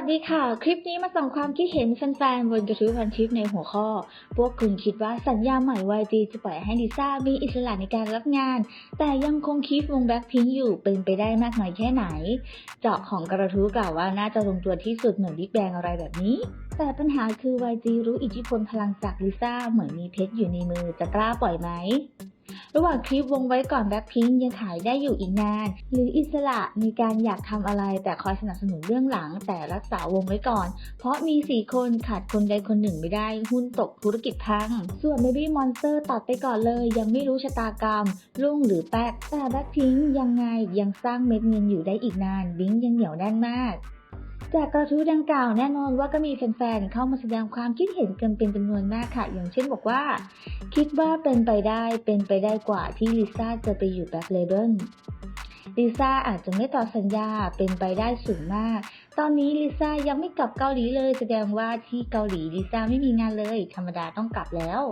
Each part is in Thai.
วัสดีค่ะ คลิปนี้มาส่งความคิดเห็นแฟนๆบนกระทู้พันทิปในหัวข้อ พวกคุณคิดว่าสัญญาใหม่ YG จะปล่อยให้ลิซ่ามีอิสระในการรับงาน แต่ยังคงคีฟวงแบ็คพิงอยู่เป็นไปได้มากน้อยแค่ไหน เจาะของกระทู้กล่าวว่าน่าจะลงตัวที่สุดเหมือนบิ๊กแบงอะไรแบบนี้ แต่ปัญหาคือ YG รู้อิทธิพลพลังจากลิซ่าเหมือนมีเพชรอยู่ในมือจะกล้าปล่อยไหม ระหว่างคลิปวงไว้ก่อนแบ็คพิงยังขายได้อยู่อีกนาน หรืออิสระมีการอยากทำอะไรแต่คอยสนับสนุนเรื่องหลัง แต่รักษาวงไว้ก่อน เพราะมี 4 คนขาดคนใดคนหนึ่งไม่ได้ หุ้นตกธุรกิจพัง ส่วน Baby Monster ตัดไปก่อนเลย ยังไม่รู้ชะตากรรมรุ่งหรือแป๊กแต่แบ็คพิงยังไงยังสร้างเม็ดเงินอยู่ได้อีกนานบิงยังเหนียวแน่นมาก จากกระทู้ดังกล่าวแน่นอนว่าก็มีแฟนๆ เข้ามาแสดงความคิดเห็นกันเป็นจำนวนมากค่ะ อย่างเช่นบอกว่า คิดว่าเป็นไปได้เป็นไปได้กว่าที่ลิซ่าจะไปอยู่แบ็คเลเบิลลิซ่าอาจจะไม่ต่อสัญญาเป็นไปได้สูงมาก ตอนนี้ลิซ่ายังไม่กลับเกาหลีเลย แสดงว่าที่เกาหลีลิซ่าไม่มีงานเลย ธรรมดาต้องกลับแล้ว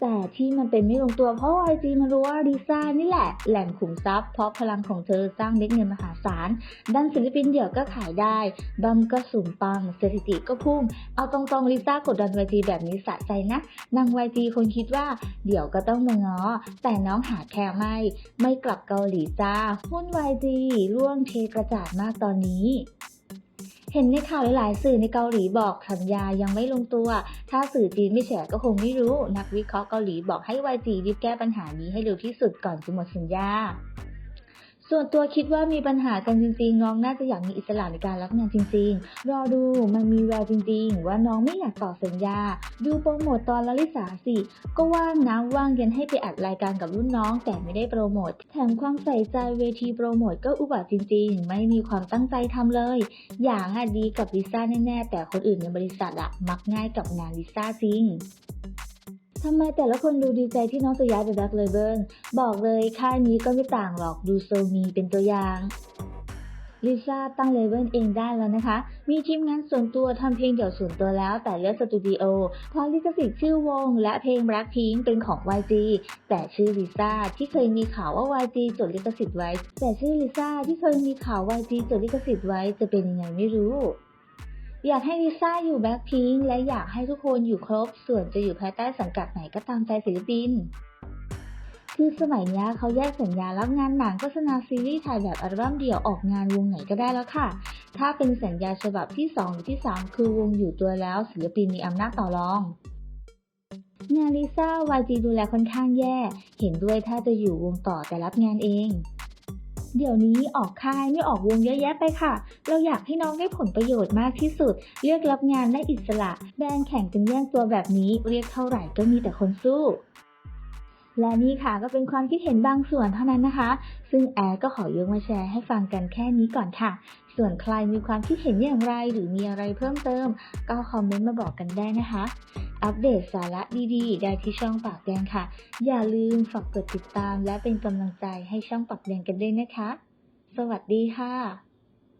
แต่ที่มันเป็นไม่ลงตัวเพราะ YG มันรู้ว่าลิซ่านี่แหละ แหล่งขุมทรัพย์เพราะพลังของเธอสร้างเม็ดเงินมหาศาลด้านศิลปินเดี่ยวก็ขายได้ บัมก็สูงปังสถิติก็พุ่ง เอาตรงๆลิซ่ากดดัน YG แบบนี้สะใจนะ นาง YG คงคิดว่าเดี๋ยวก็ต้องมาง้อ แต่น้องหาแค่ไม่ ไม่กลับเกาหลีจ้า หุ้น YG ร่วงเทกระจาดมากตอนนี้ เห็นในข่าวหลาย ๆ สื่อในเกาหลีบอกสัญญายังไม่ลงตัว ถ้าสื่อจีนไม่แฉก็คงไม่รู้ นักวิเคราะห์เกาหลีบอกให้ YG รีบแก้ปัญหานี้ให้เร็วที่สุดก่อนจะหมดสัญญา ส่วนตัวคิดว่ามีปัญหากันจริงๆ น้องน่าจะอยากมีอิสระในการรับงานจริงๆ รอดูมันมีแววจริงๆ ว่าน้องไม่อยากต่อสัญญา ดูโปรโมตตอนลลิสาสิ ก็ว่างนะว่างเย็นให้ไปอัดรายการกับรุ่นน้อง แต่ไม่ได้โปรโมทแถมความใส่ใจเวทีโปรโมทก็อุบัติจริงๆ ไม่มีความตั้งใจทำเลย อย่างอะดีกับลิซ่าแน่ๆแต่คนอื่นในบริษัทอะมักง่ายกับงานลิซ่าจริง ทำไมแต่ละคนดูดีใจที่น้องจะย้ายไปแบ็คเลเบิลบอกเลยค่ายนี้ก็ไม่ต่างหรอกดูโซมีเป็นตัวอย่างลิซ่าตั้งเลเวลเองได้แล้วนะคะ มีทีมงานส่วนตัวทำเพลงเดี่ยวส่วนตัวแล้วแต่เลือกสตูดิโอ เพราะลิขสิทธิ์ชื่อวง และเพลง Blackpink เป็นของ YG แต่ชื่อลิซ่าที่เคยมีข่าวว่า YG จดลิขสิทธิ์ไว้ แต่ชื่อลิซ่าที่เคยมีข่าว YG จดลิขสิทธิ์ไว้จะเป็นยังไงไม่รู้ อยากให้ลิซ่าอยู่แบ็คพิงและอยากให้ทุกคนอยู่ครบ ส่วนจะอยู่ภายใต้สังกัดไหนก็ตามใจศิลปิน คือสมัยนี้เขาแยกสัญญารับงานหนังโฆษณาซีรีส์ถ่ายแบบอัลบั้มเดี่ยวออกงานวงไหนก็ได้แล้วค่ะ ถ้าเป็นสัญญาฉบับที่ 2 หรือที่ 3 คือวงอยู่ตัวแล้วศิลปินมีอำนาจต่อรองงานลิซ่า YG ดูแลค่อนข้างแย่ เห็นด้วยถ้าจะอยู่วงต่อแต่รับงานเอง เดี๋ยวนี้ออกค่ายไม่ออกวงเยอะแยะไปค่ะ เราอยากให้น้องได้ผลประโยชน์มากที่สุด เลือกรับงานได้อิสระ แบรนด์แข่งกันแย่งตัวแบบนี้ เรียกเท่าไหร่ก็มีแต่คนสู้ และนี่ค่ะก็เป็นความคิดเห็นบางส่วนเท่านั้นนะคะ ซึ่งแอร์ก็ขอยกมาแชร์ให้ฟังกันแค่นี้ก่อนค่ะ ส่วนใครมีความคิดเห็นอย่างไรหรือมีอะไรเพิ่มเติม ก็คอมเมนต์มาบอกกันได้นะคะ อัปเดตสาระดีๆ ได้ที่ช่องปากแดงค่ะ อย่าลืมฝากกดติดตามและเป็นกำลังใจให้ช่องปากแดงกันด้วยนะคะ สวัสดีค่ะ